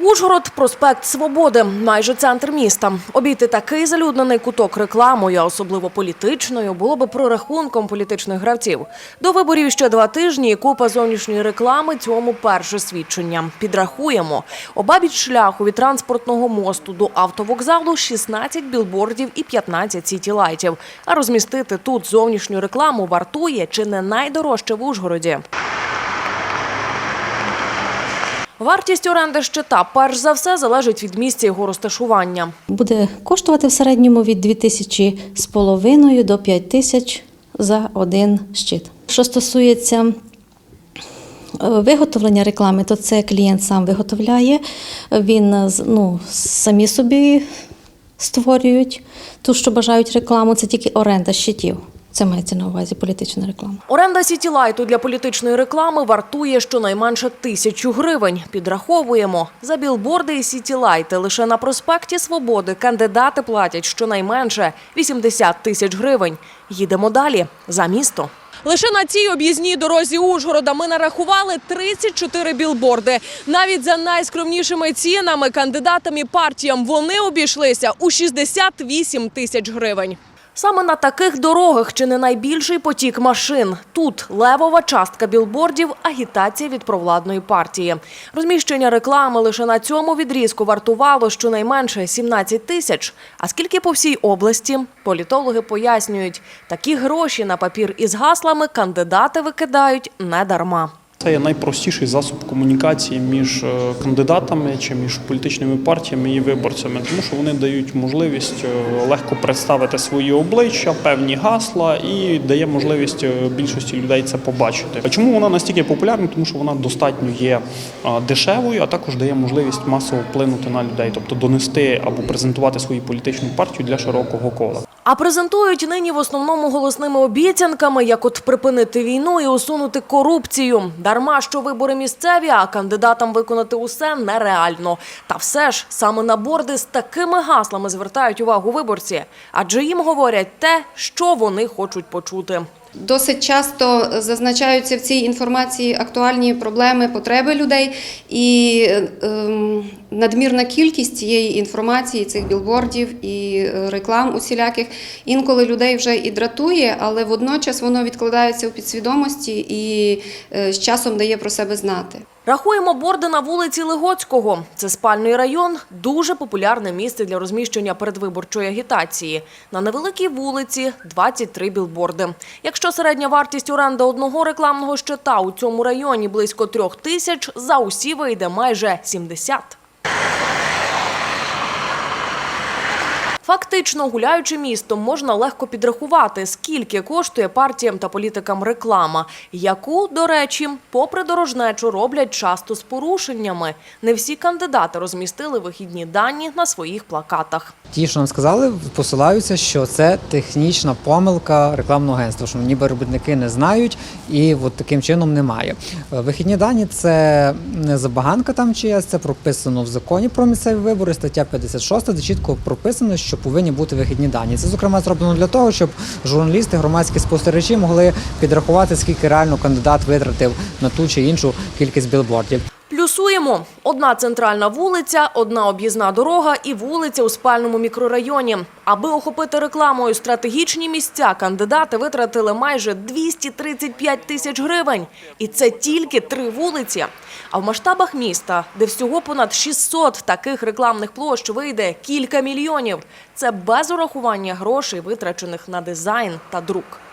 Ужгород, проспект Свободи, майже центр міста. Обійти такий залюднений куток рекламою, а особливо політичною, було би прорахунком політичних гравців. До виборів ще два тижні і купа зовнішньої реклами цьому перше свідчення. Підрахуємо. Обабіч шляху від транспортного мосту до автовокзалу 16 білбордів і 15 сітілайтів. А розмістити тут зовнішню рекламу вартує чи не найдорожче в Ужгороді. Вартість оренди щита перш за все залежить від місця його розташування. Буде коштувати в середньому від 2 тисячі з половиною до 5 тисяч за один щит. Що стосується е, виготовлення реклами, то це клієнт сам виготовляє. Він е, ну, самі собі створюють ту, що бажають рекламу, це тільки оренда щитів. Це мається на увазі політична реклама. Оренда сітілайту для політичної реклами вартує щонайменше тисячу гривень. Підраховуємо. За білборди і сітілайти лише на проспекті Свободи кандидати платять щонайменше 80 тисяч гривень. Їдемо далі за місто. Лише на цій об'їзній дорозі Ужгорода ми нарахували 34 білборди. Навіть за найскромнішими цінами кандидатам і партіям вони обійшлися у 68 тисяч гривень. Саме на таких дорогах чи не найбільший потік машин. Тут левова частка білбордів – агітація від провладної партії. Розміщення реклами лише на цьому відрізку вартувало щонайменше 17 тисяч. А скільки по всій області? Політологи пояснюють, такі гроші на папір із гаслами кандидати викидають не дарма. Це є найпростіший засіб комунікації між е, кандидатами чи між політичними партіями і виборцями, тому що вони дають можливість е, легко представити свої обличчя, певні гасла і дає можливість е, більшості людей це побачити. А чому вона настільки популярна? Тому що вона достатньо є дешевою, а також дає можливість масово вплинути на людей, тобто донести або презентувати свою політичну партію для широкого кола. А презентують нині в основному голосними обіцянками, як от припинити війну і усунути корупцію. Дарма, що вибори місцеві, а кандидатам виконати усе нереально. Та все ж саме на борди з такими гаслами звертають увагу виборці, адже їм говорять те, що вони хочуть почути. Досить часто зазначаються в цій інформації актуальні проблеми, потреби людей, і ем, надмірна кількість цієї інформації, цих білбордів і е, реклам усіляких інколи людей вже і дратує, але водночас воно відкладається у підсвідомості і е, з часом дає про себе знати. Рахуємо борди на вулиці Легоцького. Це спальний район, дуже популярне місце для розміщення передвиборчої агітації. На невеликій вулиці 23 білборди. Якщо середня вартість оренди одного рекламного щита у цьому районі близько трьох тисяч, за усі вийде майже 70. Фактично, гуляючи містом, можна легко підрахувати, скільки коштує партіям та політикам реклама, яку, до речі, попри дорожнечу роблять часто з порушеннями. Не всі кандидати розмістили вихідні дані на своїх плакатах. Ті, що нам сказали, посилаються, що це технічна помилка рекламного агентства, що ніби робітники не знають і от таким чином немає. Е, Вихідні дані це не забаганка там чиясь, це прописано в законі про місцеві вибори, стаття 56, де чітко прописано, що повинні бути вихідні дані. Це зокрема зроблено для того, щоб журналісти, громадські спостерігачі могли підрахувати, скільки реально кандидат витратив на ту чи іншу кількість білбордів. Плюсуємо одна центральна вулиця, одна об'їзна дорога і вулиця у спальному мікрорайоні. Аби охопити рекламою стратегічні місця, кандидати витратили майже 235 тисяч гривень. І це тільки три вулиці. А в масштабах міста, де всього понад 600 таких рекламних площ вийде кілька мільйонів. Це без урахування грошей, витрачених на дизайн та друк.